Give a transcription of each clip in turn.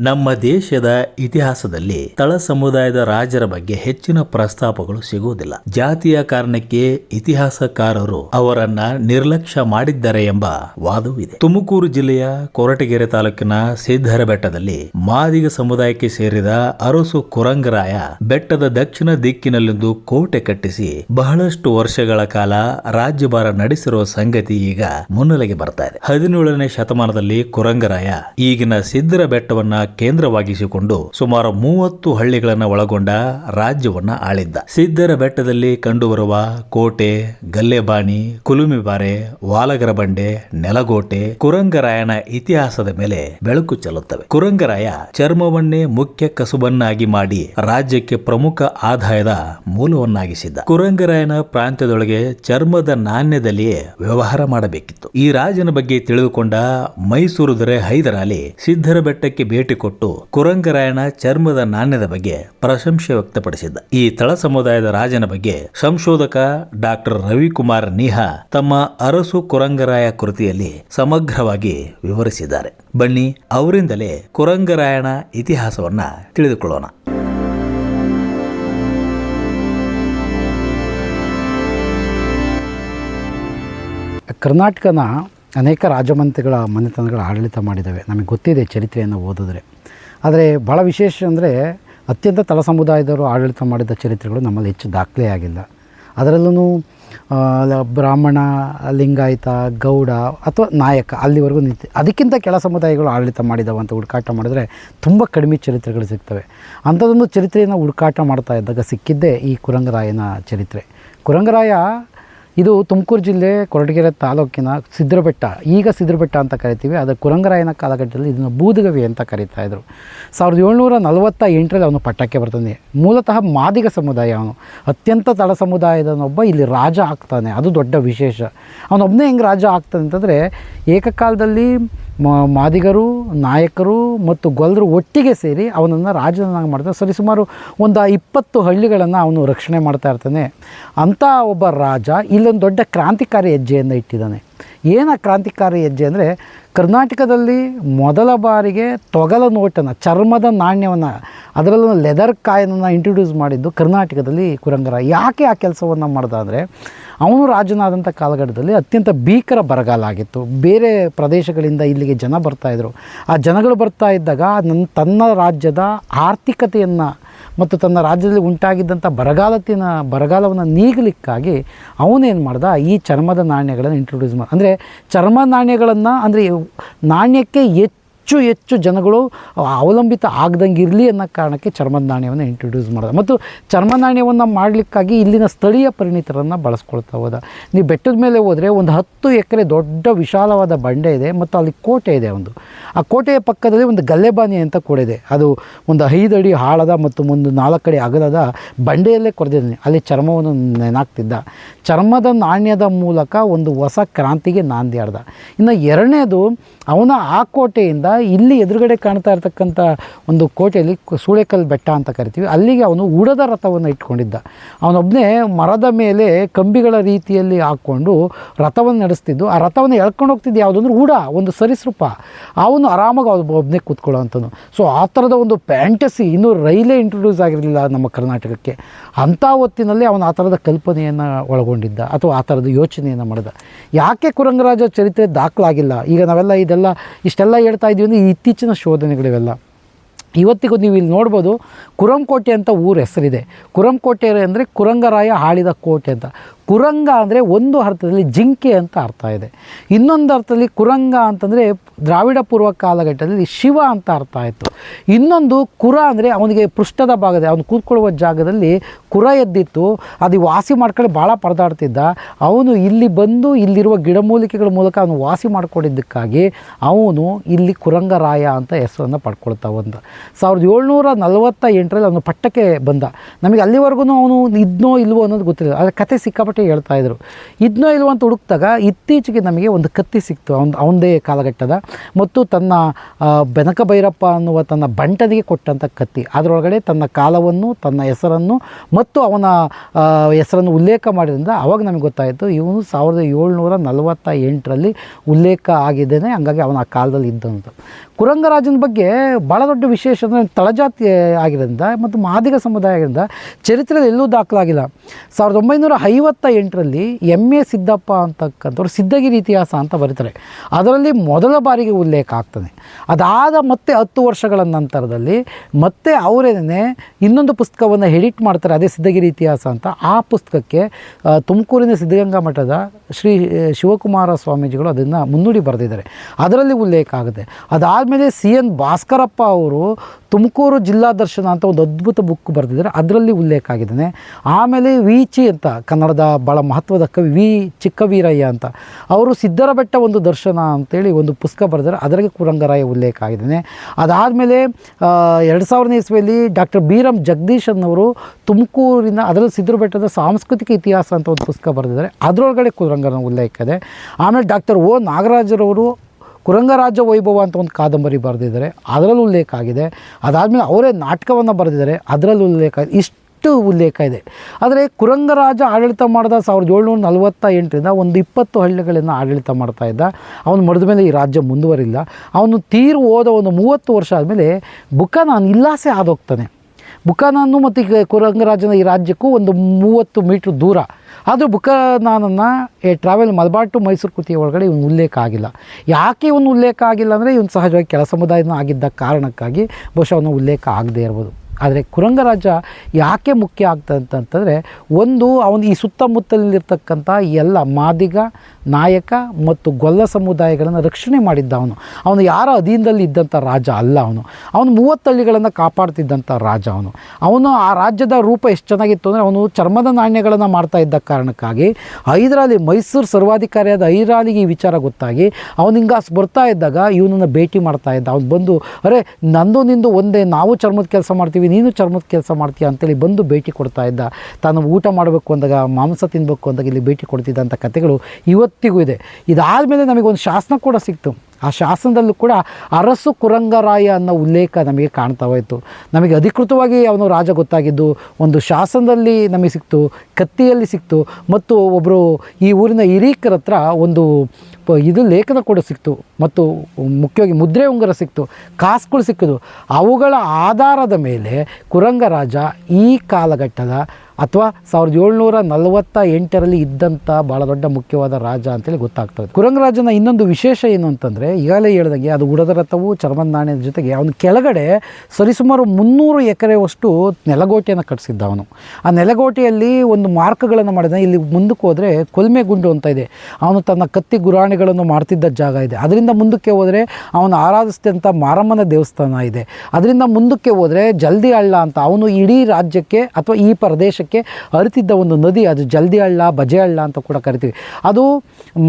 ನಮ್ಮ ದೇಶದ ಇತಿಹಾಸದಲ್ಲಿ ತಳ ಸಮುದಾಯದ ರಾಜರ ಬಗ್ಗೆ ಹೆಚ್ಚಿನ ಪ್ರಸ್ತಾಪಗಳು ಸಿಗುವುದಿಲ್ಲ. ಜಾತಿಯ ಕಾರಣಕ್ಕೆ ಇತಿಹಾಸಕಾರರು ಅವರನ್ನ ನಿರ್ಲಕ್ಷ್ಯ ಮಾಡಿದ್ದಾರೆ ಎಂಬ ವಾದವಿದೆ. ತುಮಕೂರು ಜಿಲ್ಲೆಯ ಕೊರಟಗೆರೆ ತಾಲೂಕಿನ ಸಿದ್ದರ ಬೆಟ್ಟದಲ್ಲಿ ಮಾದಿಗ ಸಮುದಾಯಕ್ಕೆ ಸೇರಿದ ಅರಸು ಕುರಂಗರಾಯ ಬೆಟ್ಟದ ದಕ್ಷಿಣ ದಿಕ್ಕಿನಲ್ಲಿಂದು ಕೋಟೆ ಕಟ್ಟಿಸಿ ಬಹಳಷ್ಟು ವರ್ಷಗಳ ಕಾಲ ರಾಜ್ಯಭಾರ ನಡೆಸಿರುವ ಸಂಗತಿ ಈಗ ಮುನ್ನೆಲೆಗೆ ಬರ್ತಾ ಇದೆ. ಹದಿನೇಳನೇ ಶತಮಾನದಲ್ಲಿ ಕುರಂಗರಾಯ ಈಗಿನ ಸಿದ್ದರ ಬೆಟ್ಟವನ್ನ ಕೇಂದ್ರವಾಗಿಸಿಕೊಂಡು ಸುಮಾರು ಮೂವತ್ತು ಹಳ್ಳಿಗಳನ್ನು ಒಳಗೊಂಡ ರಾಜ್ಯವನ್ನ ಆಳಿದ್ದ. ಸಿದ್ದರ ಬೆಟ್ಟದಲ್ಲಿ ಕಂಡುಬರುವ ಕೋಟೆ, ಗಲ್ಲೆಬಾಣಿ, ಕುಲುಮಿಬಾರೆ ವಾಲಗರ ಬಂಡೆ ನೆಲಗೋಟೆ, ಕುರಂಗರಾಯನ ಇತಿಹಾಸದ ಮೇಲೆ ಬೆಳಕು ಚೆಲ್ಲುತ್ತವೆ. ಕುರಂಗರಾಯ ಚರ್ಮವನ್ನೇ ಮುಖ್ಯ ಕಸುಬನ್ನಾಗಿ ಮಾಡಿ ರಾಜ್ಯಕ್ಕೆ ಪ್ರಮುಖ ಆದಾಯದ ಮೂಲವನ್ನಾಗಿಸಿದ್ದ. ಕುರಂಗರಾಯನ ಪ್ರಾಂತ್ಯದೊಳಗೆ ಚರ್ಮದ ನಾಣ್ಯದಲ್ಲಿಯೇ ವ್ಯವಹಾರ ಮಾಡಬೇಕಿತ್ತು. ಈ ರಾಜನ ಬಗ್ಗೆ ತಿಳಿದುಕೊಂಡ ಮೈಸೂರು ದೊರೆ ಹೈದರಾಲಿ ಸಿದ್ದರ ಬೆಟ್ಟಕ್ಕೆ ಭೇಟಿ ಕೊಟ್ಟು ಕುರಂಗರಾಯನ ಚರ್ಮದ ನಾಣ್ಯದ ಬಗ್ಗೆ ಪ್ರಶಂಸೆ ವ್ಯಕ್ತಪಡಿಸಿದ್ದ. ಈ ತಳ ಸಮುದಾಯದ ರಾಜನ ಬಗ್ಗೆ ಸಂಶೋಧಕ ಡಾಕ್ಟರ್ ರವಿಕುಮಾರ್ ನಿಹಾ ತಮ್ಮ ಅರಸು ಕುರಂಗರಾಯ ಕೃತಿಯಲ್ಲಿ ಸಮಗ್ರವಾಗಿ ವಿವರಿಸಿದ್ದಾರೆ. ಬನ್ನಿ ಅವರಿಂದಲೇ ಕುರಂಗರಾಯನ ಇತಿಹಾಸವನ್ನ ತಿಳಿದುಕೊಳ್ಳೋಣ. ಕರ್ನಾಟಕನ ಅನೇಕ ರಾಜಮಂತ್ರಿಗಳ ಮನೆತನಗಳ ಆಡಳಿತ ಮಾಡಿದ್ದಾವೆ ನಮಗೆ ಗೊತ್ತಿದೆ ಚರಿತ್ರೆಯನ್ನು ಓದಿದ್ರೆ. ಆದರೆ ಭಾಳ ವಿಶೇಷ ಅಂದರೆ ಅತ್ಯಂತ ತಳ ಸಮುದಾಯದವರು ಆಡಳಿತ ಮಾಡಿದ ಚರಿತ್ರೆಗಳು ನಮ್ಮಲ್ಲಿ ಹೆಚ್ಚು ದಾಖಲೆ ಆಗಿಲ್ಲ. ಅದರಲ್ಲೂ ಬ್ರಾಹ್ಮಣ, ಲಿಂಗಾಯತ, ಗೌಡ ಅಥವಾ ನಾಯಕ ಅಲ್ಲಿವರೆಗೂ ನಿಂತು ಅದಕ್ಕಿಂತ ಕೆಳ ಸಮುದಾಯಗಳು ಆಡಳಿತ ಮಾಡಿದವು ಅಂತ ಹುಡುಕಾಟ ಮಾಡಿದ್ರೆ ತುಂಬ ಕಡಿಮೆ ಚರಿತ್ರೆಗಳು ಸಿಗ್ತವೆ. ಅಂಥದ್ದೊಂದು ಚರಿತ್ರೆಯನ್ನು ಹುಡುಕಾಟ ಮಾಡ್ತಾ ಇದ್ದಾಗ ಸಿಕ್ಕಿದ್ದೇ ಈ ಕುರಂಗರಾಯನ ಚರಿತ್ರೆ. ಕುರಂಗರಾಯ ಇದು ತುಮಕೂರು ಜಿಲ್ಲೆ ಕೊರಟಗೆರೆ ತಾಲೂಕಿನ ಸಿದ್ರಬೆಟ್ಟ, ಈಗ ಸಿದ್ರಬೆಟ್ಟ ಅಂತ ಕರಿತೀವಿ. ಅದರ ಕುರಂಗರಾಯನ ಕಾಲಘಟ್ಟದಲ್ಲಿ ಇದನ್ನು ಬೂದಗವಿ ಅಂತ ಕರೀತಾ ಇದ್ರು. ಸಾವಿರದ ಏಳ್ನೂರ ನಲವತ್ತ ಎಂಟರಲ್ಲಿ ಅವನು ಪಟ್ಟಕ್ಕೆ ಬರ್ತಾನೆ. ಮೂಲತಃ ಮಾದಿಗ ಸಮುದಾಯ ಅವನು. ಅತ್ಯಂತ ತಳ ಸಮುದಾಯದನೊಬ್ಬ ಇಲ್ಲಿ ರಾಜ ಆಗ್ತಾನೆ. ಅದು ದೊಡ್ಡ ವಿಶೇಷ. ಅವನೊಬ್ಬನೇ ಹೆಂಗೆ ರಾಜ ಆಗ್ತಾನೆ ಅಂತಂದರೆ ಏಕಕಾಲದಲ್ಲಿ ಮಾದಿಗರು, ನಾಯಕರು ಮತ್ತು ಗೊಲ್ಲರು ಒಟ್ಟಿಗೆ ಸೇರಿ ಅವನನ್ನು ರಾಜನಾಗಿ ಮಾಡ್ತಾರೆ. ಸರಿಸುಮಾರು ಒಂದು ಇಪ್ಪತ್ತು ಹಳ್ಳಿಗಳನ್ನು ಅವನು ರಕ್ಷಣೆ ಮಾಡ್ತಾ ಇರ್ತಾನೆ. ಅಂಥ ಒಬ್ಬ ರಾಜ ಇಲ್ಲೊಂದು ದೊಡ್ಡ ಕ್ರಾಂತಿಕಾರಿ ಹೆಜ್ಜೆಯನ್ನು ಇಟ್ಟಿದ್ದಾನೆ. ಏನ ಕ್ರಾಂತಿಕಾರಿ ಹೆಜ್ಜೆ ಅಂದರೆ ಕರ್ನಾಟಕದಲ್ಲಿ ಮೊದಲ ಬಾರಿಗೆ ತೊಗಲ ನೋಟನ ಚರ್ಮದ ನಾಣ್ಯವನ್ನು, ಅದರಲ್ಲೂ ಲೆದರ್ ಕಾಯನ್ನು ಇಂಟ್ರೊಡ್ಯೂಸ್ ಮಾಡಿದ್ದು ಕರ್ನಾಟಕದಲ್ಲಿ ಕುರಂಗರ. ಯಾಕೆ ಆ ಕೆಲಸವನ್ನು ಮಾಡ್ದ ಅಂದರೆ ಅವನು ರಾಜನಾದಂಥ ಕಾಲಘಟ್ಟದಲ್ಲಿ ಅತ್ಯಂತ ಭೀಕರ ಬರಗಾಲ ಆಗಿತ್ತು. ಬೇರೆ ಪ್ರದೇಶಗಳಿಂದ ಇಲ್ಲಿಗೆ ಜನ ಬರ್ತಾಯಿದ್ರು ಆ ಜನಗಳು ಬರ್ತಾ ಇದ್ದಾಗ ನನ್ನ ತನ್ನ ರಾಜ್ಯದ ಆರ್ಥಿಕತೆಯನ್ನು ಮತ್ತು ತನ್ನ ರಾಜ್ಯದಲ್ಲಿ ಉಂಟಾಗಿದ್ದಂಥ ಬರಗಾಲತಿನ ಬರಗಾಲವನ್ನು ನೀಗಲಿಕ್ಕಾಗಿ ಅವನೇನು ಮಾಡ್ದ? ಈ ಚರ್ಮದ ನಾಣ್ಯಗಳನ್ನು ಇಂಟ್ರೊಡ್ಯೂಸ್ ಮಾಡಿ, ಅಂದರೆ ಚರ್ಮ ನಾಣ್ಯಗಳನ್ನು, ಅಂದರೆ ನಾಣ್ಯಕ್ಕೆ ಹೆಚ್ಚು ಹೆಚ್ಚು ಹೆಚ್ಚು ಜನಗಳು ಅವಲಂಬಿತ ಆಗ್ದಂಗೆ ಇರಲಿ ಅನ್ನೋ ಕಾರಣಕ್ಕೆ ಚರ್ಮದ ನಾಣ್ಯವನ್ನು ಇಂಟ್ರೊಡ್ಯೂಸ್ ಮಾಡೋದು. ಮತ್ತು ಚರ್ಮ ನಾಣ್ಯವನ್ನು ಮಾಡಲಿಕ್ಕಾಗಿ ಇಲ್ಲಿನ ಸ್ಥಳೀಯ ಪರಿಣಿತರನ್ನು ಬಳಸ್ಕೊಳ್ತಾ ಹೋದ. ನೀವು ಬೆಟ್ಟದ ಮೇಲೆ ಹೋದರೆ ಒಂದು ಹತ್ತು ಎಕರೆ ದೊಡ್ಡ ವಿಶಾಲವಾದ ಬಂಡೆ ಇದೆ ಮತ್ತು ಅಲ್ಲಿ ಕೋಟೆ ಇದೆ ಒಂದು. ಆ ಕೋಟೆಯ ಪಕ್ಕದಲ್ಲಿ ಒಂದು ಗಲ್ಲೆಬಾನಿ ಅಂತ ಕೂಡ ಇದೆ. ಅದು ಒಂದು ಐದು ಅಡಿ ಹಾಳದ ಮತ್ತು ಒಂದು ಅಡಿ ಅಗಲದ ಬಂಡೆಯಲ್ಲೇ ಕೊರೆದಿದ್ದಾನೆ ಅಲ್ಲಿ ಚರ್ಮವನ್ನು ನೆನಾಗ್ತಿದ್ದ ಚರ್ಮದ ನಾಣ್ಯದ ಮೂಲಕ ಒಂದು ಹೊಸ ಕ್ರಾಂತಿಗೆ ನಾಂದಿ ಆಡ್ದ. ಇನ್ನು ಎರಡನೇದು ಅವನ ಆ ಕೋಟೆಯಿಂದ ಇಲ್ಲಿ ಎದುರುಗಡೆ ಕಾಣ್ತಾ ಇರತಕ್ಕಂಥ ಒಂದು ಕೋಟೆಯಲ್ಲಿ ಸೂಳೆಕಲ್ ಬೆಟ್ಟ ಅಂತ ಕರಿತೀವಿ. ಅಲ್ಲಿಗೆ ಅವನು ಉಡದ ರಥವನ್ನು ಇಟ್ಕೊಂಡಿದ್ದ. ಅವನೊಬ್ಬನೇ ಮರದ ಮೇಲೆ ಕಂಬಿಗಳ ರೀತಿಯಲ್ಲಿ ಹಾಕ್ಕೊಂಡು ರಥವನ್ನು ನಡೆಸ್ತಿದ್ದು. ಆ ರಥವನ್ನು ಎಳ್ಕೊಂಡು ಹೋಗ್ತಿದ್ದು ಯಾವುದಂದ್ರೆ ಉಡ, ಒಂದು ಸರಿಸೃಪ. ಅವನು ಆರಾಮಾಗಿ ಅವ್ನು ಒಬ್ಬನೇ ಕೂತ್ಕೊಳ್ಳೋ ಅಂತನು ಸೊ ಆ ಥರದ ಒಂದು ಫ್ಯಾಂಟಸಿ ಇನ್ನೂ ರೈಲೇ ಇಂಟ್ರೊಡ್ಯೂಸ್ ಆಗಿರಲಿಲ್ಲ ನಮ್ಮ ಕರ್ನಾಟಕಕ್ಕೆ. ಅಂಥ ಹೊತ್ತಿನಲ್ಲಿ ಅವನು ಆ ಥರದ ಕಲ್ಪನೆಯನ್ನು ಒಳಗೊಂಡಿದ್ದ ಅಥವಾ ಆ ಥರದ ಯೋಚನೆಯನ್ನು ಮಾಡಿದ. ಯಾಕೆ ಕುರಂಗರಾಜ ಚರಿತ್ರೆ ದಾಖಲಾಗಿಲ್ಲ? ಈಗ ನಾವೆಲ್ಲ ಇದೆಲ್ಲ ಇಷ್ಟೆಲ್ಲ ಹೇಳ್ತಾ ಅಂದರೆ ಈ ಇತ್ತೀಚಿನ ಶೋಧನೆಗಳಿವೆಲ್ಲ. ಇವತ್ತಿಗೂ ನೀವು ಇಲ್ಲಿ ನೋಡ್ಬೋದು ಕುರಂಕೋಟೆ ಅಂತ ಊರ ಹೆಸರಿದೆ. ಕುರಂಕೋಟೆ ಅಂದರೆ ಕುರಂಗರಾಯ ಆಳಿದ ಕೋಟೆ ಅಂತ. ಕುರಂಗ ಅಂದರೆ ಒಂದು ಅರ್ಥದಲ್ಲಿ ಜಿಂಕೆ ಅಂತ ಅರ್ಥ ಇದೆ. ಇನ್ನೊಂದು ಅರ್ಥದಲ್ಲಿ ಕುರಂಗ ಅಂತಂದರೆ ದ್ರಾವಿಡ ಪೂರ್ವ ಕಾಲಘಟ್ಟದಲ್ಲಿ ಶಿವ ಅಂತ ಅರ್ಥ ಆಯಿತು. ಇನ್ನೊಂದು ಕುರ ಅಂದರೆ ಅವನಿಗೆ ಪೃಷ್ಠದ ಭಾಗದ ಅವನು ಕೂತ್ಕೊಳ್ಳುವ ಜಾಗದಲ್ಲಿ ಕುರ ಎದ್ದಿತ್ತು. ಅದು ವಾಸಿ ಮಾಡ್ಕೊಂಡು ಭಾಳ ಪರದಾಡ್ತಿದ್ದ. ಅವನು ಇಲ್ಲಿ ಬಂದು ಇಲ್ಲಿರುವ ಗಿಡಮೂಲಿಕೆಗಳ ಮೂಲಕ ಅವನು ವಾಸಿ ಮಾಡಿಕೊಂಡಿದ್ದಕ್ಕಾಗಿ ಅವನು ಇಲ್ಲಿ ಕುರಂಗರಾಯ ಅಂತ ಹೆಸರನ್ನು ಪಡ್ಕೊಳ್ತಾ ಬಂದ. ಸಾವಿರದ ಏಳ್ನೂರ ನಲವತ್ತ ಎಂಟರಲ್ಲಿ ಅವನು ಪಟ್ಟಕ್ಕೆ ಬಂದ. ನಮಗೆ ಅಲ್ಲಿವರೆಗೂ ಅವನು ಇದ್ನೋ ಇಲ್ವೋ ಅನ್ನೋದು ಗೊತ್ತಿಲ್ಲ ಆದರೆ ಕತೆ ಸಿಕ್ಕಾಪಟ್ಟೆ ಅಷ್ಟೇ ಹೇಳ್ತಾ ಇದ್ರು. ಇದನ್ನೋ ಇಲ್ವೋ ಅಂತ ಹುಡುಕ್ದಾಗ ಇತ್ತೀಚೆಗೆ ನಮಗೆ ಒಂದು ಕತ್ತಿ ಸಿಕ್ತು. ಅವ್ನ ಅವನದೇ ಕಾಲಘಟ್ಟದ. ಮತ್ತು ತನ್ನ ಬೆನಕ ಭೈರಪ್ಪ ಅನ್ನುವ ತನ್ನ ಬಂಟನಿಗೆ ಕೊಟ್ಟಂಥ ಕತ್ತಿ. ಅದರೊಳಗಡೆ ತನ್ನ ಕಾಲವನ್ನು, ತನ್ನ ಹೆಸರನ್ನು ಮತ್ತು ಅವನ ಹೆಸರನ್ನು ಉಲ್ಲೇಖ ಮಾಡಿದ್ರಿಂದ ಅವಾಗ ನಮಗೆ ಗೊತ್ತಾಯಿತು ಇವನು ಸಾವಿರದ ಏಳ್ನೂರ ನಲವತ್ತ ಎಂಟರಲ್ಲಿ ಉಲ್ಲೇಖ ಆಗಿದ್ದೇನೆ. ಹಂಗಾಗಿ ಅವನ ಆ ಕಾಲದಲ್ಲಿ ಇದ್ದಂತ ಕುರಂಗರಾಜನ ಬಗ್ಗೆ ಭಾಳ ದೊಡ್ಡ ವಿಶೇಷ ಅಂದರೆ ತಳಜಾತಿ ಆಗಿರೋದ್ರಿಂದ ಮತ್ತು ಮಾದಿಗ ಸಮುದಾಯ ಆಗಿರೋದ್ರಿಂದ ಚರಿತ್ರೆಯಲ್ಲಿ ಎಲ್ಲೂ ದಾಖಲಾಗಿಲ್ಲ. ಸಾವಿರದ ಒಂಬೈನೂರ ಐವತ್ತ ಎಂಟರಲ್ಲಿ ಎಂ ಎ ಸಿದ್ದಪ್ಪ ಅಂತಕ್ಕಂಥವ್ರು ಸಿದ್ಧಗಿರಿ ಇತಿಹಾಸ ಅಂತ ಬರೀತಾರೆ. ಅದರಲ್ಲಿ ಮೊದಲ ಬಾರಿಗೆ ಉಲ್ಲೇಖ ಆಗ್ತದೆ. ಅದಾದ ಮತ್ತೆ ಹತ್ತು ವರ್ಷಗಳ ನಂತರದಲ್ಲಿ ಮತ್ತೆ ಅವರೇನೆ ಇನ್ನೊಂದು ಪುಸ್ತಕವನ್ನು ಎಡಿಟ್ ಮಾಡ್ತಾರೆ, ಅದೇ ಸಿದ್ಧಗಿರಿ ಇತಿಹಾಸ ಅಂತ. ಆ ಪುಸ್ತಕಕ್ಕೆ ತುಮಕೂರಿನ ಸಿದ್ಧಗಂಗಾ ಮಠದ ಶ್ರೀ ಶಿವಕುಮಾರ ಸ್ವಾಮೀಜಿಗಳು ಅದನ್ನು ಮುನ್ನುಡಿ ಬರೆದಿದ್ದಾರೆ. ಅದರಲ್ಲಿ ಉಲ್ಲೇಖ ಆಗುತ್ತೆ. ಅದಾದಮೇಲೆ ಸಿ ಎನ್ ಭಾಸ್ಕರಪ್ಪ ಅವರು ತುಮಕೂರು ಜಿಲ್ಲಾ ದರ್ಶನ ಅಂತ ಒಂದು ಅದ್ಭುತ ಬುಕ್ ಬರೆದಿದ್ದಾರೆ. ಅದರಲ್ಲಿ ಉಲ್ಲೇಖ ಆಗಿದ್ದಾನೆ. ಆಮೇಲೆ ವಿಚಿ ಅಂತ ಕನ್ನಡದ ಭಾಳ ಮಹತ್ವದ ಕವಿ ವಿ ಚಿಕ್ಕವೀರಯ್ಯ ಅಂತ. ಅವರು ಸಿದ್ದರ ಬೆಟ್ಟ ಒಂದು ದರ್ಶನ ಅಂತೇಳಿ ಒಂದು ಪುಸ್ತಕ ಬರೆದರೆ ಅದರಲ್ಲಿ ಕುರಂಗರಾಯ ಉಲ್ಲೇಖ ಆಗಿದ್ದಾನೆ. ಅದಾದಮೇಲೆ ಎರಡು ಸಾವಿರನೇ ಇಸ್ವಿಯಲ್ಲಿ ಡಾಕ್ಟರ್ ಬಿ ರಾಮ್ ಜಗದೀಶ್ ತುಮಕೂರಿನ ಅದರಲ್ಲಿ ಸಿದ್ದರ ಬೆಟ್ಟದ ಸಾಂಸ್ಕೃತಿಕ ಇತಿಹಾಸ ಅಂತ ಒಂದು ಪುಸ್ತಕ ಬರೆದಿದ್ದಾರೆ. ಅದರೊಳಗಡೆ ಕುರಂಗನ ಉಲ್ಲೇಖ ಇದೆ. ಆಮೇಲೆ ಡಾಕ್ಟರ್ ಓ ನಾಗರಾಜರವರು ಕುರಂಗರಾಜ ವೈಭವ ಅಂತ ಒಂದು ಕಾದಂಬರಿ ಬರೆದಿದ್ದಾರೆ. ಅದರಲ್ಲೂ ಉಲ್ಲೇಖ ಆಗಿದೆ. ಅದಾದಮೇಲೆ ಅವರೇ ನಾಟಕವನ್ನು ಬರೆದಿದ್ದಾರೆ. ಅದರಲ್ಲೂ ಉಲ್ಲೇಖ ಇದೆ. ಇಷ್ಟು ಉಲ್ಲೇಖ ಇದೆ. ಆದರೆ ಕುರಂಗರಾಜ ಆಡಳಿತ ಮಾಡಿದ ಸಾವಿರದ ಏಳ್ನೂರ ನಲವತ್ತ ಎಂಟರಿಂದ ಒಂದು ಇಪ್ಪತ್ತು ಹಳ್ಳಿಗಳನ್ನು ಆಡಳಿತ ಮಾಡ್ತಾ ಇದ್ದ. ಅವನು ಮಡಿದ ಮೇಲೆ ಈ ರಾಜ್ಯ ಮುಂದುವರಿಲ್ಲ. ಅವನು ತೀರು ಹೋದ ಒಂದು ಮೂವತ್ತು ವರ್ಷ ಆದಮೇಲೆ ಬುಕಾನಾನ್ ಇಲ್ಲಾಸೆ ಆದೋಗ್ತಾನೆ. ಬುಕಾನಾನು ಮತ್ತು ಈಗ ಕುರಂಗರಾಜನ ಈ ರಾಜ್ಯಕ್ಕೂ ಒಂದು ಮೂವತ್ತು ಮೀಟ್ರ್ ದೂರ. ಆದರೂ ಬುಕಾನಾನನ್ನು ಟ್ರಾವೆಲ್ ಮಲಬಾರ್ ಮೈಸೂರು ಕೃತಿಯ ಒಳಗಡೆ ಇವನು ಉಲ್ಲೇಖ ಆಗಿಲ್ಲ. ಯಾಕೆ ಇವನು ಉಲ್ಲೇಖ ಆಗಿಲ್ಲ ಅಂದರೆ ಇವನು ಸಹಜವಾಗಿ ಕೆಲ ಸಮುದಾಯನ ಆಗಿದ್ದ ಕಾರಣಕ್ಕಾಗಿ ಬಹುಶಃ ಅವನು ಉಲ್ಲೇಖ ಆಗದೇ ಇರ್ಬೋದು. ಆದರೆ ಕುರಂಗರಾಜ ಯಾಕೆ ಮುಖ್ಯ ಆಗ್ತದೆ ಅಂತಂತಂದರೆ ಒಂದು ಅವನು ಈ ಸುತ್ತಮುತ್ತಲಿರ್ತಕ್ಕಂಥ ಎಲ್ಲ ಮಾದಿಗ ನಾಯಕ ಮತ್ತು ಗೊಲ್ಲ ಸಮುದಾಯಗಳನ್ನು ರಕ್ಷಣೆ ಮಾಡಿದ್ದ ಅವನು. ಅವನು ಯಾರ ಅಧೀನದಲ್ಲಿ ಇದ್ದಂಥ ರಾಜ ಅಲ್ಲ ಅವನು. ಅವನು ಮೂವತ್ತಳ್ಳಿಗಳನ್ನು ಕಾಪಾಡ್ತಿದ್ದಂಥ ರಾಜ ಅವನು. ಅವನು ಆ ರಾಜ್ಯದ ರೂಪ ಎಷ್ಟು ಚೆನ್ನಾಗಿತ್ತು ಅಂದರೆ ಅವನು ಚರ್ಮದ ನಾಣ್ಯಗಳನ್ನು ಮಾಡ್ತಾ ಇದ್ದ ಕಾರಣಕ್ಕಾಗಿ ಹೈದರಾಲಿ ಮೈಸೂರು ಸರ್ವಾಧಿಕಾರಿಯಾದ ಹೈದರಾಲಿಗೆ ಈ ವಿಚಾರ ಗೊತ್ತಾಗಿ ಅವನು ಹಿಂಗ ಬರ್ತಾ ಇದ್ದಾಗ ಇವನನ್ನು ಭೇಟಿ ಮಾಡ್ತಾ ಇದ್ದ. ಅವ್ನು ಬಂದು, ಅರೆ, ನಂದು ನಿಂದು ಒಂದೇ, ನಾವು ಚರ್ಮದ ಕೆಲಸ ಮಾಡ್ತೀವಿ, ನೀನು ಚರ್ಮದ ಕೆಲಸ ಮಾಡ್ತೀಯ? ಅಂತೇಳಿ ಬಂದು ಭೇಟಿ ಕೊಡ್ತಾ ಇದ್ದ. ತಾನು ಊಟ ಮಾಡಬೇಕು ಅಂದಾಗ, ಮಾಂಸ ತಿನ್ನಬೇಕು ಅಂದಾಗ ಇಲ್ಲಿ ಭೇಟಿ ಕೊಡ್ತಿದ್ದಂಥ ಕಥೆಗಳು ಇವತ್ತಿಗೂ ಇದೆ. ಇದಾದಮೇಲೆ ನಮಗೊಂದು ಶಾಸನ ಕೂಡ ಸಿಕ್ತು. ಆ ಶಾಸನದಲ್ಲೂ ಕೂಡ ಅರಸು ಕುರಂಗರಾಯ ಅನ್ನೋ ಉಲ್ಲೇಖ ನಮಗೆ ಕಾಣ್ತಾ ಹೋಯಿತು. ನಮಗೆ ಅಧಿಕೃತವಾಗಿ ಅವನು ರಾಜ ಗೊತ್ತಾಗಿದ್ದು, ಒಂದು ಶಾಸನದಲ್ಲಿ ನಮಗೆ ಸಿಕ್ತು, ಕತ್ತಿಯಲ್ಲಿ ಸಿಕ್ತು, ಮತ್ತು ಒಬ್ಬರು ಈ ಊರಿನ ಹಿರೀಕರ ಹತ್ರ ಒಂದು ಇದು ಲೇಖನ ಕೂಡ ಸಿಕ್ತು. ಮತ್ತು ಮುಖ್ಯವಾಗಿ ಮುದ್ರೆ ಉಂಗುರ ಸಿಕ್ತು ಕಾಸುಗಳು ಸಿಕ್ಕಿದ್ವು ಅವುಗಳ ಆಧಾರದ ಮೇಲೆ ಕುರಂಗರಾಜ ಈ ಕಾಲಘಟ್ಟದ ಅಥವಾ ಸಾವಿರದ ಏಳ್ನೂರ ನಲವತ್ತ ಎಂಟರಲ್ಲಿ ಇದ್ದಂಥ ಭಾಳ ದೊಡ್ಡ ಮುಖ್ಯವಾದ ರಾಜ ಅಂತೇಳಿ ಗೊತ್ತಾಗ್ತದೆ ಕುರಂಗರಾಜನ ಇನ್ನೊಂದು ವಿಶೇಷ ಏನು ಅಂತಂದರೆ, ಈಗಾಗಲೇ ಹೇಳಿದಂಗೆ ಅದು ಉಡದ ರಥವು ಚರ್ಮದ ಜೊತೆಗೆ ಅವನ ಕೆಳಗಡೆ ಸರಿಸುಮಾರು ಮುನ್ನೂರು ಎಕರೆವಷ್ಟು ನೆಲಗೋಟೆಯನ್ನು ಕಟ್ಟಿಸಿದ್ದ ಅವನು. ಆ ನೆಲಗೋಟೆಯಲ್ಲಿ ಒಂದು ಮಾರ್ಕ್ಗಳನ್ನು ಮಾಡಿದ, ಇಲ್ಲಿ ಮುಂದಕ್ಕೆ ಹೋದರೆ ಕೊಲ್ಮೆಗುಂಡು ಅಂತ ಇದೆ. ಅವನು ತನ್ನ ಕತ್ತಿ ಗುರಾಣಿಗಳನ್ನು ಮಾಡ್ತಿದ್ದ ಜಾಗ ಇದೆ. ಅದರಿಂದ ಮುಂದಕ್ಕೆ ಹೋದರೆ ಅವನು ಆರಾಧಿಸಿದಂಥ ಮಾರಮ್ಮನ ದೇವಸ್ಥಾನ ಇದೆ. ಅದರಿಂದ ಮುಂದಕ್ಕೆ ಹೋದರೆ ಜಲ್ದಿ ಅಳ್ಳ ಅಂತ, ಅವನು ಇಡೀ ರಾಜ್ಯಕ್ಕೆ ಅಥವಾ ಈ ಪ್ರದೇಶಕ್ಕೆ ಹರಿತಿದ್ದ ಒಂದು ನದಿ, ಅದು ಜಲ್ದಿ ಹಳ್ಳ ಬಜೆ ಹಳ್ಳ ಅಂತ ಕೂಡ ಕರಿತೀವಿ. ಅದು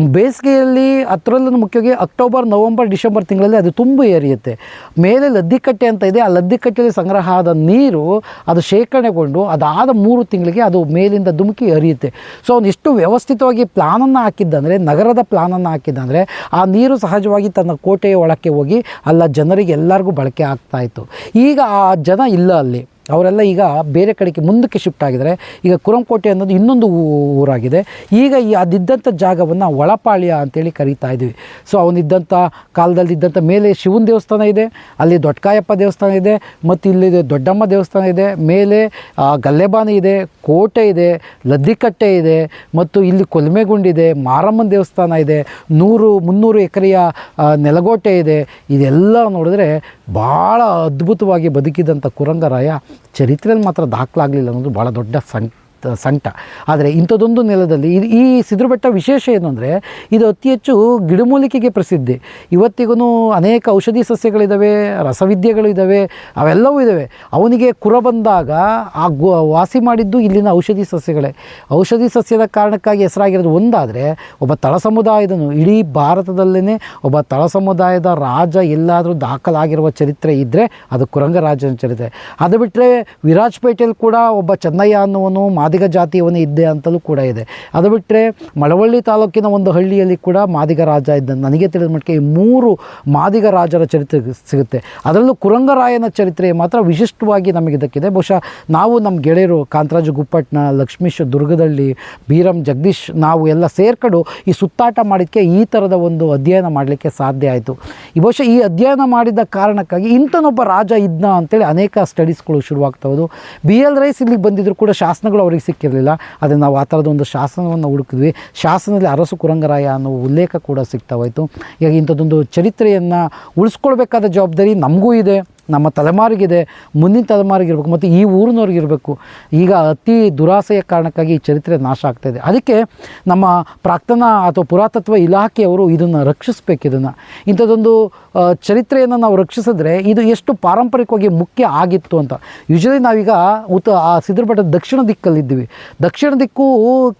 ಬೇಸಿಗೆಯಲ್ಲಿ ಅದರಲ್ಲೂ ಮುಖ್ಯವಾಗಿ ಅಕ್ಟೋಬರ್, ನವಂಬರ್, ಡಿಸೆಂಬರ್ ತಿಂಗಳಲ್ಲಿ ಅದು ತುಂಬ ಏರಿಯುತ್ತೆ. ಮೇಲೆ ಲದ್ದಿಕಟ್ಟೆ ಅಂತ ಇದೆ. ಆ ಲದ್ದಿಕಟ್ಟೆಯಲ್ಲಿ ಸಂಗ್ರಹ ಆದ ನೀರು ಅದು ಶೇಖರಣೆಗೊಂಡು ಅದಾದ ಮೂರು ತಿಂಗಳಿಗೆ ಅದು ಮೇಲಿಂದ ಧುಮುಕಿ ಹರಿಯುತ್ತೆ. ಸೊ ಅವನು ಎಷ್ಟು ವ್ಯವಸ್ಥಿತವಾಗಿ ಪ್ಲಾನನ್ನು ಹಾಕಿದ್ದಂದರೆ, ನಗರದ ಪ್ಲಾನನ್ನು ಹಾಕಿದ್ದಂದರೆ, ಆ ನೀರು ಸಹಜವಾಗಿ ತನ್ನ ಕೋಟೆಯ ಒಳಕ್ಕೆ ಹೋಗಿ ಅಲ್ಲ ಜನರಿಗೆ ಎಲ್ಲರಿಗೂ ಬಳಕೆ ಆಗ್ತಾಯಿತ್ತು ಈಗ ಆ ಜನ ಇಲ್ಲ ಅಲ್ಲಿ. ಅವರೆಲ್ಲ ಈಗ ಬೇರೆ ಕಡೆಗೆ ಮುಂದಕ್ಕೆ ಶಿಫ್ಟ್ ಆಗಿದ್ದಾರೆ. ಈಗ ಕುರಂಕೋಟೆ ಅನ್ನೋದು ಇನ್ನೊಂದು ಊರಾಗಿದೆ. ಈಗ ಈ ಅದಿದ್ದಂಥ ಜಾಗವನ್ನು ಒಳಪಾಳ್ಯ ಅಂತೇಳಿ ಕರೀತಾ ಇದ್ದೀವಿ. ಸೊ ಅವನಿದ್ದಂಥ ಕಾಲದಲ್ಲಿ ಇದ್ದಂಥ ಮೇಲೆ ಶಿವನ ದೇವಸ್ಥಾನ ಇದೆ, ಅಲ್ಲಿ ದೊಡ್ಡಕಾಯಪ್ಪ ದೇವಸ್ಥಾನ ಇದೆ, ಮತ್ತು ಇಲ್ಲಿ ದೊಡ್ಡಮ್ಮ ದೇವಸ್ಥಾನ ಇದೆ, ಮೇಲೆ ಗಲ್ಲೆಬಾನಿ ಇದೆ, ಕೋಟೆ ಇದೆ, ಲದ್ದಿಕಟ್ಟೆ ಇದೆ, ಮತ್ತು ಇಲ್ಲಿ ಕೊಲ್ಮೆಗುಂಡಿದೆ ಮಾರಮ್ಮನ ದೇವಸ್ಥಾನ ಇದೆ, ನೂರು, ಮುನ್ನೂರು ಎಕರೆಯ ನೆಲಗೋಟೆ ಇದೆ. ಇದೆಲ್ಲ ನೋಡಿದ್ರೆ ಭಾಳ ಅದ್ಭುತವಾಗಿ ಬದುಕಿದಂಥ ಕುರಂಗರಾಯ ಚರಿತ್ರೆಯಲ್ಲಿ ಮಾತ್ರ ದಾಖಲಾಗಲಿಲ್ಲ ಅನ್ನೋದು ಭಾಳ ದೊಡ್ಡ ಸಂಕ ಸಂಕಟ ಆದರೆ ಇಂಥದ್ದೊಂದು ನೆಲದಲ್ಲಿ ಈ ಈ ಸಿದ್ರಬೆಟ್ಟ ವಿಶೇಷ ಏನು ಅಂದರೆ ಇದು ಅತಿ ಹೆಚ್ಚು ಗಿಡಮೂಲಿಕೆಗೆ ಪ್ರಸಿದ್ಧಿ. ಇವತ್ತಿಗೂ ಅನೇಕ ಔಷಧಿ ಸಸ್ಯಗಳಿದ್ದಾವೆ ರಸವಿದ್ಯೆಗಳು ಇದ್ದಾವೆ ಅವೆಲ್ಲವೂ ಇದ್ದಾವೆ ಅವನಿಗೆ ಕುರ ಬಂದಾಗ ಆ ವಾಸಿ ಮಾಡಿದ್ದು ಇಲ್ಲಿನ ಔಷಧಿ ಸಸ್ಯಗಳೇ. ಔಷಧಿ ಸಸ್ಯದ ಕಾರಣಕ್ಕಾಗಿ ಹೆಸರಾಗಿರೋದು ಒಂದಾದರೆ ಒಬ್ಬ ತಳ ಸಮುದಾಯದನು. ಇಡೀ ಭಾರತದಲ್ಲೇ ಒಬ್ಬ ತಳ ಸಮುದಾಯದ ರಾಜ ಎಲ್ಲಾದರೂ ದಾಖಲಾಗಿರುವ ಚರಿತ್ರೆ ಇದ್ದರೆ ಅದು ಕುರಂಗರಾಜನ ಚರಿತ್ರೆ. ಅದು ಬಿಟ್ಟರೆ ವಿರಾಜಪೇಟೆಯಲ್ಲಿ ಕೂಡ ಒಬ್ಬ ಚೆನ್ನಯ್ಯ ಅನ್ನುವನು ಮಾದಿಗ ಜಾತಿಯವನೇ ಇದ್ದೆ ಅಂತಲೂ ಕೂಡ ಇದೆ. ಅದು ಬಿಟ್ಟರೆ ಮಳವಳ್ಳಿ ತಾಲೂಕಿನ ಒಂದು ಹಳ್ಳಿಯಲ್ಲಿ ಕೂಡ ಮಾದಿಗ ರಾಜ ಇದ್ದ ನನಗೆ ತಿಳಿದ ಮಟ್ಟಿಗೆ ಈ ಮೂರು ಮಾದಿಗ ರಾಜರ ಚರಿತ್ರೆ ಸಿಗುತ್ತೆ. ಅದರಲ್ಲೂ ಕುರಂಗರಾಯನ ಚರಿತ್ರೆ ಮಾತ್ರ ವಿಶಿಷ್ಟವಾಗಿ ನಮಗೆ ಇದಕ್ಕಿದೆ. ಬಹುಶಃ ನಾವು ನಮ್ಮ ಗೆಳೆಯರು ಕಾಂತರಾಜು ಗುಪ್ಪಟ್ನ, ಲಕ್ಷ್ಮೀಶ್ ದುರ್ಗದಳ್ಳಿ, ಬೀರಂ ಜಗದೀಶ್ ನಾವು ಎಲ್ಲ ಸೇರ್ಕೊಂಡು ಈ ಸುತ್ತಾಟ ಮಾಡಿದಕ್ಕೆ ಈ ಥರದ ಒಂದು ಅಧ್ಯಯನ ಮಾಡಲಿಕ್ಕೆ ಸಾಧ್ಯ ಆಯಿತು. ಈ ಬಹುಶಃ ಈ ಅಧ್ಯಯನ ಮಾಡಿದ ಕಾರಣಕ್ಕಾಗಿ ಇಂಥನೊಬ್ಬ ರಾಜ ಇದ್ನ ಅಂತೇಳಿ ಅನೇಕ ಸ್ಟಡೀಸ್ಗಳು ಶುರುವಾಗ್ತಾ ಬಿ ಎಲ್ ರೈಸ್ ಇಲ್ಲಿಗೆ ಬಂದಿದ್ರು ಕೂಡ ಶಾಸನಗಳು ಅವರಿಗೆ ಸಿಕ್ಕಿರಲಿಲ್ಲ. ಆದರೆ ನಾವು ಆ ಥರದ ಒಂದು ಶಾಸನವನ್ನು ಹುಡುಕಿದ್ವಿ. ಶಾಸನದಲ್ಲಿ ಅರಸು ಕುರಂಗರಾಯ ಅನ್ನೋ ಉಲ್ಲೇಖ ಕೂಡ ಸಿಗ್ತಾ ಹೋಯಿತು. ಈಗ ಇಂಥದ್ದೊಂದು ಚರಿತ್ರೆಯನ್ನು ಉಳಿಸ್ಕೊಳ್ಬೇಕಾದ ಜವಾಬ್ದಾರಿ ನಮಗೂ ಇದೆ. ನಮ್ಮ ತಲೆಮಾರಿಗಿದೆ, ಮುಂದಿನ ತಲೆಮಾರಿಗಿರ್ಬೇಕು, ಮತ್ತು ಈ ಊರಿನವ್ರಿಗಿರಬೇಕು. ಈಗ ಅತಿ ದುರಾಸೆಯ ಕಾರಣಕ್ಕಾಗಿ ಈ ಚರಿತ್ರೆ ನಾಶ ಆಗ್ತಾಯಿದೆ ಅದಕ್ಕೆ ನಮ್ಮ ಪ್ರಾಕ್ತನ ಅಥವಾ ಪುರಾತತ್ವ ಇಲಾಖೆಯವರು ಇದನ್ನು ರಕ್ಷಿಸಬೇಕು ಇದನ್ನು. ಇಂಥದ್ದೊಂದು ಚರಿತ್ರೆಯನ್ನು ನಾವು ರಕ್ಷಿಸಿದ್ರೆ ಇದು ಎಷ್ಟು ಪಾರಂಪರಿಕವಾಗಿ ಮುಖ್ಯ ಆಗಿತ್ತು ಅಂತ. ಯೂಶಲಿ ನಾವೀಗ ಉತ್ತ ಆ ಸಿದ್ಧಪಟ್ಟ ದಕ್ಷಿಣ ದಿಕ್ಕಲ್ಲಿದ್ದೀವಿ. ದಕ್ಷಿಣ ದಿಕ್ಕು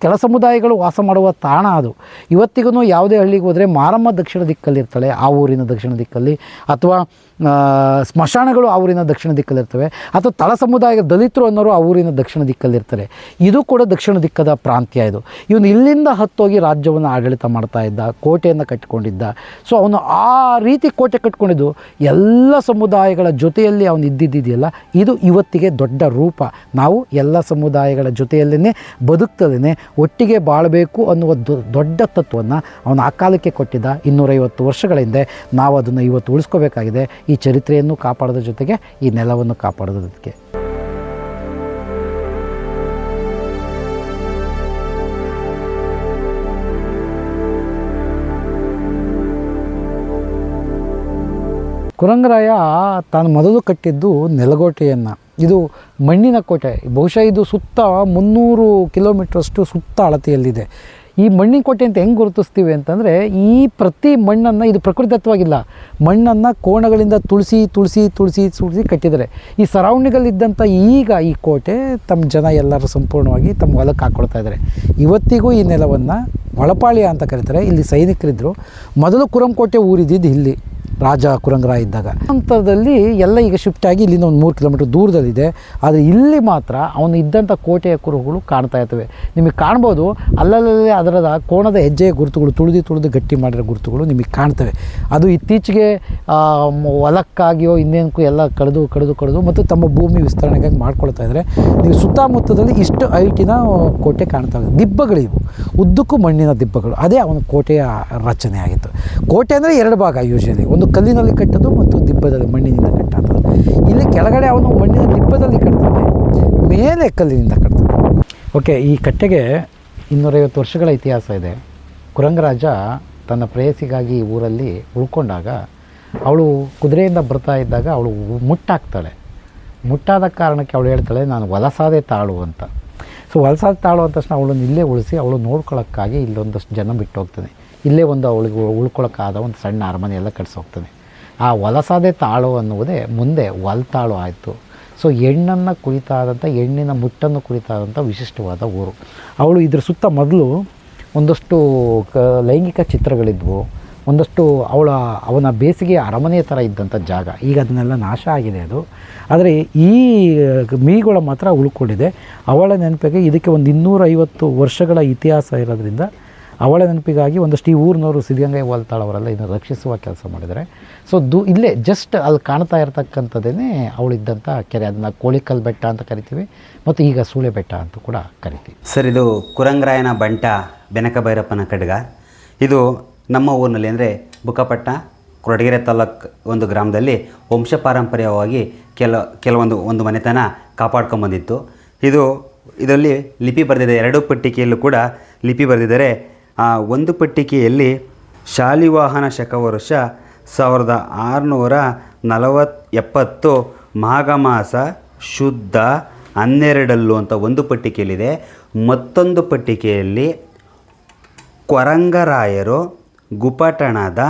ಕೆಲ ಸಮುದಾಯಗಳು ವಾಸ ಮಾಡುವ ತಾಣ ಅದು. ಇವತ್ತಿಗೂ ಯಾವುದೇ ಹಳ್ಳಿಗೆ ಹೋದರೆ ಮಾರಮ್ಮ ದಕ್ಷಿಣ ದಿಕ್ಕಲ್ಲಿರ್ತಾಳೆ, ಆ ಊರಿನ ದಕ್ಷಿಣ ದಿಕ್ಕಲ್ಲಿ. ಅಥವಾ ಸ್ಮಶಾನಗಳು ಆ ಊರಿನ ದಕ್ಷಿಣ ದಿಕ್ಕಲ್ಲಿರ್ತವೆ ಅಥವಾ ತಳ ಸಮುದಾಯದ ದಲಿತರು ಅನ್ನೋರು ಆ ಊರಿನ ದಕ್ಷಿಣ ದಿಕ್ಕಲ್ಲಿರ್ತಾರೆ ಇದು ಕೂಡ ದಕ್ಷಿಣ ದಿಕ್ಕದ ಪ್ರಾಂತ್ಯ ಇದು. ಇವನು ಇಲ್ಲಿಂದ ಹತ್ತೋಗಿ ರಾಜ್ಯವನ್ನು ಆಡಳಿತ ಮಾಡ್ತಾ ಇದ್ದ, ಕೋಟೆಯನ್ನು ಕಟ್ಟಿಕೊಂಡಿದ್ದ. ಸೊ ಅವನು ಆ ರೀತಿ ಕೋಟೆ ಕಟ್ಕೊಂಡಿದ್ದು, ಎಲ್ಲ ಸಮುದಾಯಗಳ ಜೊತೆಯಲ್ಲಿ ಅವನು ಇದ್ದಿದ್ದಿದೆಯಲ್ಲ, ಇದು ಇವತ್ತಿಗೆ ದೊಡ್ಡ ರೂಪ. ನಾವು ಎಲ್ಲ ಸಮುದಾಯಗಳ ಜೊತೆಯಲ್ಲೇ ಬದುಕ್ತಲೇ ಒಟ್ಟಿಗೆ ಬಾಳಬೇಕು ಅನ್ನುವ ದೊಡ್ಡ ತತ್ವವನ್ನು ಅವನು ಆ ಕಾಲಕ್ಕೆ ಕೊಟ್ಟಿದ್ದ. ಇನ್ನೂರೈವತ್ತು ವರ್ಷಗಳ ಹಿಂದೆ ನಾವು ಅದನ್ನು ಇವತ್ತು ಉಳಿಸ್ಕೋಬೇಕಾಗಿದೆ. ಈ ಚರಿತ್ರೆಯನ್ನು ಕಾಪಾಡೋದ್ರ ಜೊತೆಗೆ ಈ ನೆಲವನ್ನು ಕಾಪಾಡೋದಕ್ಕೆ. ಕುರಂಗರಾಯ ತಾನು ಮೊದಲು ಕಟ್ಟಿದ್ದು ನೆಲಗೋಟೆಯನ್ನು. ಇದು ಮಣ್ಣಿನ ಕೋಟೆ. ಬಹುಶಃ ಇದು ಸುತ್ತ ಮುನ್ನೂರು ಕಿಲೋಮೀಟ್ರಷ್ಟು ಸುತ್ತ ಅಳತೆಯಲ್ಲಿದೆ. ಈ ಮಣ್ಣಿನ ಕೋಟೆ ಅಂತ ಹೆಂಗೆ ಗುರುತಿಸ್ತೀವಿ ಅಂತಂದರೆ ಈ ಪ್ರತಿ ಮಣ್ಣನ್ನು ಇದು ಪ್ರಕೃತಿತ್ವವಾಗಿಲ್ಲ. ಮಣ್ಣನ್ನು ಕೋಣಗಳಿಂದ ತುಳಸಿ ತುಳಸಿ ತುಳಸಿ ತುಳಸಿ ಕಟ್ಟಿದ್ದಾರೆ. ಈ ಸರೌಂಡಿಂಗಲ್ಲಿದ್ದಂಥ ಈಗ ಈ ಕೋಟೆ ತಮ್ಮ ಜನ ಎಲ್ಲರೂ ಸಂಪೂರ್ಣವಾಗಿ ತಮ್ಮ ಹೊಲಕ್ಕೆ ಹಾಕ್ಕೊಳ್ತಾ ಇದ್ದಾರೆ ಇವತ್ತಿಗೂ ಈ ನೆಲವನ್ನು ಒಳಪಾಳ್ಯ ಅಂತ ಕರೀತಾರೆ. ಇಲ್ಲಿ ಸೈನಿಕರಿದ್ದರು ಮೊದಲು ಕುರಂಕೋಟೆ ಊರಿದ್ದಿದ್ದು ಇಲ್ಲಿ. ರಾಜ ಕುರಂಗರ ಇದ್ದಾಗ. ನಂತರದಲ್ಲಿ ಎಲ್ಲ ಈಗ ಶಿಫ್ಟ್ ಆಗಿ ಇಲ್ಲಿಂದ ಒಂದು ಮೂರು ಕಿಲೋಮೀಟರ್ ದೂರದಲ್ಲಿದೆ. ಆದರೆ ಇಲ್ಲಿ ಮಾತ್ರ ಅವನು ಇದ್ದಂಥ ಕೋಟೆಯ ಕುರುಹುಗಳು ಕಾಣ್ತಾ ಇರ್ತವೆ. ನಿಮಗೆ ಕಾಣ್ಬೋದು ಅಲ್ಲಲ್ಲೇ ಅದರದ ಕೋಣದ ಹೆಜ್ಜೆಯ ಗುರುತುಗಳು, ತುಳಿದು ತುಳಿದು ಗಟ್ಟಿ ಮಾಡಿರೋ ಗುರುತುಗಳು ನಿಮಗೆ ಕಾಣ್ತವೆ. ಅದು ಇತ್ತೀಚೆಗೆ ಹೊಲಕ್ಕಾಗಿಯೋ ಇನ್ನೇನಕ್ಕೂ ಎಲ್ಲ ಕಳೆದು ಕಳೆದು ಕಳೆದು ಮತ್ತು ತಮ್ಮ ಭೂಮಿ ವಿಸ್ತರಣೆಗಾಗಿ ಮಾಡ್ಕೊಳ್ತಾ ಇದ್ದಾರೆ. ನೀವು ಸುತ್ತಮುತ್ತದಲ್ಲಿ ಇಷ್ಟು ಐಟಿನ ಕೋಟೆ ಕಾಣ್ತಾ ಇದೆ. ದಿಬ್ಬಗಳಿವು. ಉದ್ದಕ್ಕೂ ಮಣ್ಣಿನ ದಿಬ್ಬಗಳು. ಅದೇ ಅವನ ಕೋಟೆಯ ರಚನೆ ಆಗಿತ್ತು. ಕೋಟೆ ಅಂದರೆ ಎರಡು ಭಾಗ ಯೂಶಲಿ ಒಂದು ಕಲ್ಲಿನಲ್ಲಿ ಕಟ್ಟೋದು ಮತ್ತು ದಿಬ್ಬದಲ್ಲಿ ಮಣ್ಣಿನಿಂದ ಕಟ್ಟೋದು. ಇಲ್ಲಿ ಕೆಳಗಡೆ ಅವನು ಮಣ್ಣಿನ ದಿಬ್ಬದಲ್ಲಿ ಕಟ್ತಾನೆ, ಮೇಲೆ ಕಲ್ಲಿನಿಂದ ಕಟ್ತಾನೆ. ಓಕೆ ಈ ಕಟ್ಟೆಗೆ ಇನ್ನೂರೈವತ್ತು ವರ್ಷಗಳ ಇತಿಹಾಸ ಇದೆ. ಕುರಂಗರಾಜ ತನ್ನ ಪ್ರೇಯಸಿಗಾಗಿ ಊರಲ್ಲಿ ಉಳ್ಕೊಂಡಾಗ ಅವಳು ಕುದುರೆಯಿಂದ ಬರ್ತಾ ಇದ್ದಾಗ ಅವಳು ಮುಟ್ಟಾಗ್ತಾಳೆ. ಮುಟ್ಟಾದ ಕಾರಣಕ್ಕೆ ಅವಳು ಹೇಳ್ತಾಳೆ, ನಾನು ವಲಸಾದೆ ತಾಳು ಅಂತ. ಸೊ ವಲಸಾದ ತಾಳು ಅಂದ ತಕ್ಷಣ ಅವಳನ್ನು ಇಲ್ಲೇ ಉಳಿಸಿ, ಅವಳು ನೋಡ್ಕೊಳ್ಳೋಕ್ಕಾಗಿ ಇಲ್ಲೊಂದಷ್ಟು ಜನ ಬಿಟ್ಟು ಹೋಗ್ತಾನೆ ಇಲ್ಲೇ ಒಂದು ಅವಳಿಗೆ ಉಳ್ಕೊಳ್ಳೋಕ್ಕಾದ ಒಂದು ಸಣ್ಣ ಅರಮನೆ ಎಲ್ಲ ಕಟ್ಸೋಗ್ತಾನೆ ಆ ವಲಸಾದೆ ತಾಳು ಅನ್ನುವುದೇ ಮುಂದೆ ವಲ್ತಾಳು ಆಯಿತು. ಸೊ ಹೆಣ್ಣನ್ನು ಕುರಿತಾದಂಥ ಹೆಣ್ಣಿನ ಮುಟ್ಟನ್ನು ಕುರಿತಾದಂಥ ವಿಶಿಷ್ಟವಾದ ಊರು. ಅವಳು ಇದ್ರ ಸುತ್ತ ಮೊದಲು ಒಂದಷ್ಟು ಕ, ಲೈಂಗಿಕ ಚಿತ್ರಗಳಿದ್ವು. ಒಂದಷ್ಟು ಅವಳ, ಅವನ ಬೇಸಿಗೆ ಅರಮನೆ ಥರ ಇದ್ದಂಥ ಜಾಗ. ಈಗ ಅದನ್ನೆಲ್ಲ ನಾಶ ಆಗಿದೆ ಅದು. ಆದರೆ ಈ ಮೀಗಳ ಮಾತ್ರ ಉಳ್ಕೊಂಡಿದೆ. ಅವಳ ನೆನಪಿಗೆ ಇದಕ್ಕೆ ಒಂದು ಇನ್ನೂರೈವತ್ತು ವರ್ಷಗಳ ಇತಿಹಾಸ ಇರೋದ್ರಿಂದ ಅವಳ ನೆನಪಿಗಾಗಿ ಒಂದಷ್ಟು ಈ ಊರಿನವರು ಸಿದ್ಧಗಂಗೈ ವಾಲ್ತಾಳ್ ಅವರೆಲ್ಲ ಇದನ್ನು ರಕ್ಷಿಸುವ ಕೆಲಸ ಮಾಡಿದ್ದಾರೆ. ಸೊ ದು ಇಲ್ಲೇ ಜಸ್ಟ್ ಅಲ್ಲಿ ಕಾಣ್ತಾ ಇರತಕ್ಕಂಥದ್ದೇ ಅವಳಿದ್ದಂಥ ಕೆರೆ, ಅದನ್ನು ಕೋಳಿಕಲ್ ಬೆಟ್ಟ ಅಂತ ಕರಿತೀವಿ ಮತ್ತು ಈಗ ಸೂಳೆ ಬೆಟ್ಟ ಅಂತ ಕೂಡ ಕರಿತೀವಿ. ಸರ್, ಇದು ಕುರಂಗರಾಯನ ಬಂಟ ಬೆನಕ ಭೈರಪ್ಪನ ಖಡ್ಗ ಇದು ನಮ್ಮ ಊರಿನಲ್ಲಿ ಅಂದರೆ ಬುಕ್ಕಪಟ್ಟಣ ಕೊರಟಗೆರೆ ತಾಲೂಕು ಒಂದು ಗ್ರಾಮದಲ್ಲಿ ವಂಶ ಪಾರಂಪರ್ಯವಾಗಿ ಕೆಲ, ಕೆಲವೊಂದು, ಒಂದು ಮನೆತನ ಕಾಪಾಡ್ಕೊಂಬಂದಿತ್ತು. ಇದು ಇದರಲ್ಲಿ ಲಿಪಿ ಬರೆದಿದೆ. ಎರಡು ಪಟ್ಟಿಕೆಯಲ್ಲೂ ಕೂಡ ಲಿಪಿ ಬರೆದಿದ್ದಾರೆ. ಆ ಒಂದು ಪಟ್ಟಿಕೆಯಲ್ಲಿ ಶಾಲಿವಾಹನ ಶಕವರ್ಷ ಸಾವಿರದ ಆರುನೂರ ನಲವತ್ ಎಪ್ಪತ್ತು ಮಾಘ ಮಾಸ ಶುದ್ಧ ಹನ್ನೆರಡಲ್ಲು ಅಂತ ಒಂದು ಪಟ್ಟಿಕೆಯಲ್ಲಿದೆ. ಮತ್ತೊಂದು ಪಟ್ಟಿಕೆಯಲ್ಲಿ ಕೊರಂಗರಾಯರು ಗುಪಟಣದ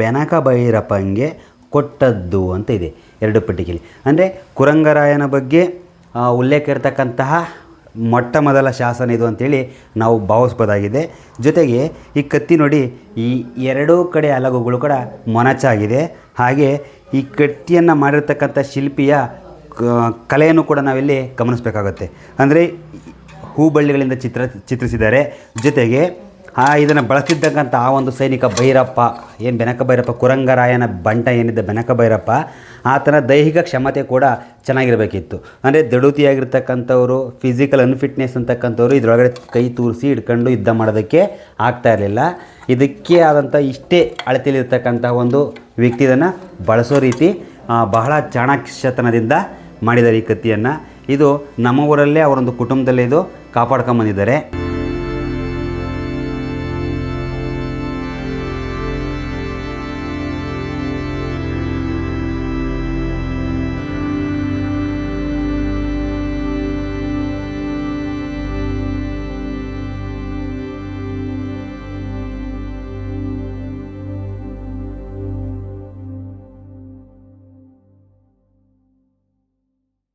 ಬೆನಕ ಭೈರಪ್ಪಂಗೆ ಕೊಟ್ಟದ್ದು ಅಂತ ಇದೆ ಎರಡು ಪಟ್ಟಿಕೆಯಲ್ಲಿ. ಅಂದರೆ ಕುರಂಗರಾಯನ ಬಗ್ಗೆ ಉಲ್ಲೇಖ ಇರತಕ್ಕಂತಹ ಮೊಟ್ಟ ಮೊದಲ ಶಾಸನ ಇದು ಅಂತೇಳಿ ನಾವು ಭಾವಿಸ್ಬೋದಾಗಿದೆ. ಜೊತೆಗೆ ಈ ಕತ್ತಿ ನೋಡಿ, ಈ ಎರಡೂ ಕಡೆ ಅಲಗುಗಳು ಕೂಡ ಮೊನಚಾಗಿದೆ. ಹಾಗೆ ಈ ಕತ್ತಿಯನ್ನು ಮಾಡಿರ್ತಕ್ಕಂಥ ಶಿಲ್ಪಿಯ ಕಲೆಯನ್ನು ಕೂಡ ನಾವಿಲ್ಲಿ ಗಮನಿಸಬೇಕಾಗುತ್ತೆ. ಅಂದರೆ ಹೂಬಳ್ಳಿಗಳಿಂದ ಚಿತ್ರ, ಚಿತ್ರಿಸಿದ್ದಾರೆ. ಜೊತೆಗೆ ಆ, ಇದನ್ನು ಬಳಸ್ತಿದ್ದಕ್ಕಂಥ ಆ ಒಂದು ಸೈನಿಕ ಭೈರಪ್ಪ, ಏನು ಬೆನಕ ಭೈರಪ್ಪ, ಕುರಂಗರಾಯನ ಬಂಟ ಏನಿದ್ದ ಬೆನಕ ಭೈರಪ್ಪ, ಆತನ ದೈಹಿಕ ಕ್ಷಮತೆ ಕೂಡ ಚೆನ್ನಾಗಿರಬೇಕಿತ್ತು. ಅಂದರೆ ದಡುತಿಯಾಗಿರ್ತಕ್ಕಂಥವ್ರು ಫಿಸಿಕಲ್ ಅನ್ಫಿಟ್ನೆಸ್ ಅಂತಕ್ಕಂಥವ್ರು ಇದರೊಳಗಡೆ ಕೈ ತೂರಿಸಿ ಹಿಡ್ಕೊಂಡು ಯುದ್ಧ ಮಾಡೋದಕ್ಕೆ ಆಗ್ತಾ ಇರಲಿಲ್ಲ. ಇದಕ್ಕೆ ಆದಂಥ ಇಷ್ಟೇ ಅಳತೆಯಲ್ಲಿರ್ತಕ್ಕಂಥ ಒಂದು ವ್ಯಕ್ತಿ ಇದನ್ನು ಬಳಸೋ ರೀತಿ ಬಹಳ ಚಾಣಾಕ್ಷತನದಿಂದ ಮಾಡಿದ್ದಾರೆ ಈ ಕತ್ತಿಯನ್ನು ಇದು ನಮ್ಮ ಊರಲ್ಲೇ ಅವರೊಂದು ಕುಟುಂಬದಲ್ಲೇ ಇದು ಕಾಪಾಡ್ಕೊಂಬಂದಿದ್ದಾರೆ.